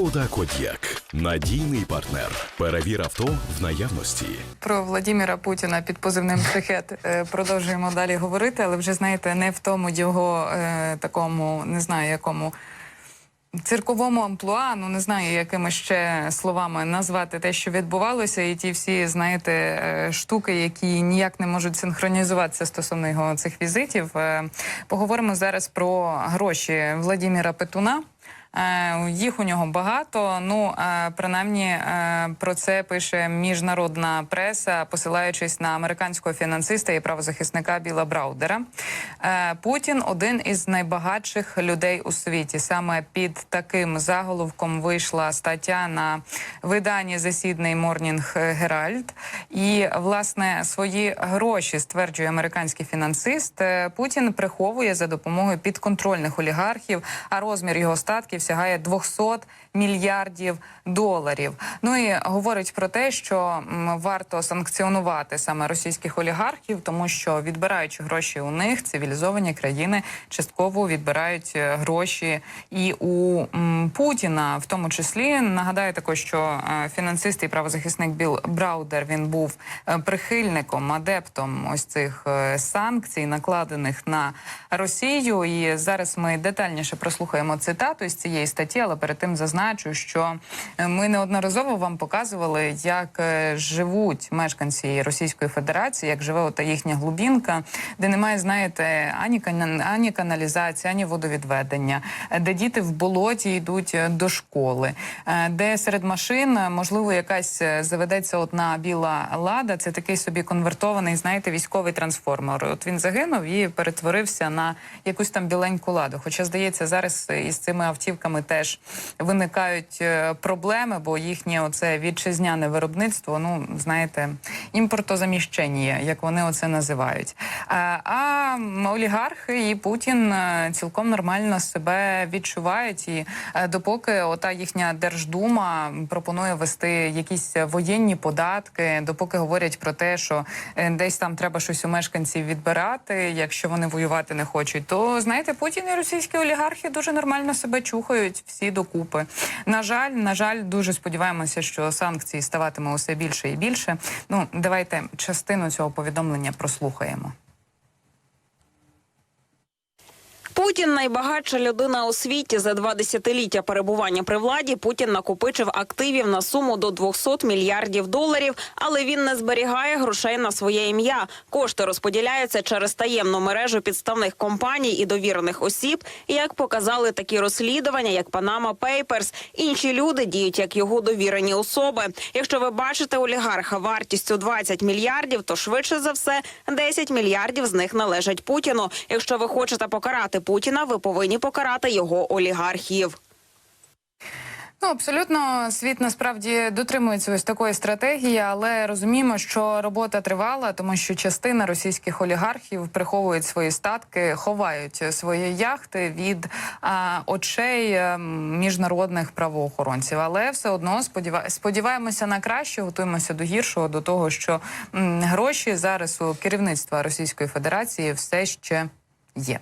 Шкода Код'як надійний партнер. Перевір авто в наявності. Про Владіміра Путіна під позивним шахет е, продовжуємо далі говорити, але вже знаєте, не в тому його е, такому, не знаю якому. Цирковому амплуа, ну не знаю, якими ще словами назвати те, що відбувалося, і ті всі, знаєте, е, штуки, які ніяк не можуть синхронізуватися стосовно його цих візитів. Е, Поговоримо зараз про гроші Владіміра Петуна. Е, Їх у нього багато. Ну е, принаймні е, про це пише міжнародна преса, посилаючись на американського фінансиста і правозахисника Біла Браудера. Путін один із найбагатших людей у світі. Саме під таким заголовком вийшла стаття на виданні засідний Morning Herald. І власне свої гроші стверджує американський фінансист. Путін приховує за допомогою підконтрольних олігархів, а розмір його статків сягає 200 мільярдів доларів. Ну і говорить про те, що варто санкціонувати саме російських олігархів, тому що відбираючи гроші у них, цивілізовані країни частково відбирають е, гроші і у Путіна, в тому числі нагадаю також, що е, фінансист і правозахисник Біл Браудер він був е, прихильником, адептом ось цих санкцій, накладених на Росію. І зараз ми детальніше прослухаємо цитату із цієї статті, але перед тим зазначу, що е, ми неодноразово вам показували, як е, живуть мешканці Російської Федерації, як живе ота їхня глубінка, де немає, знаєте, ані ані каналізації, ані водовідведення, е, де діти в болоті йдуть до школи, де серед машин можливо якась заведеться одна біла лада. Це такий собі конвертований, знаєте, військовий трансформер. От він загинув і перетворився на якусь там біленьку ладу. Хоча здається, зараз із цими автівками теж виникають е, проблеми, бо їхнє оце вітчизняне виробництво, ну знаєте, імпортозаміщення, як вони оце називають. А, а олігархи і Путін е, цілком нормально себе відчувають. І е, допоки ота їхня держдума пропонує вести якісь воєнні податки, допоки говорять про те, що е, десь там треба щось у мешканців відбирати, якщо вони воювати не хочуть, то знаєте, Путін і російські олігархи дуже нормально себе чухають всі докупи. На жаль, на жаль, дуже сподіваємося, що санкцій ставатиме усе більше і більше. Ну, давайте частину цього повідомлення прослухаємо. Путін найбагатша людина у світі за два десятиліття перебування при владі. Путін накопичив активів на суму до 200 мільярдів доларів, але він не зберігає грошей на своє ім'я. Кошти розподіляються через таємну мережу підставних компаній і довірених осіб. Як показали такі розслідування, як Panama Papers, інші люди діють як його довірені особи. Якщо ви бачите олігарха вартістю 20 мільярдів, то швидше за все 10 мільярдів з них належать Путіну. Якщо ви хочете покарати Путіна, ви повинні покарати його олігархів. Ну, абсолютно світ насправді дотримується ось такої стратегії, але розуміємо, що робота тривала, тому що частина російських олігархів приховують свої статки, ховають свої яхти від а, очей е, міжнародних правоохоронців. Але все одно сподіва... сподіваємося на краще, готуємося до гіршого, до того, що м, гроші зараз у керівництва Російської Федерації все ще є.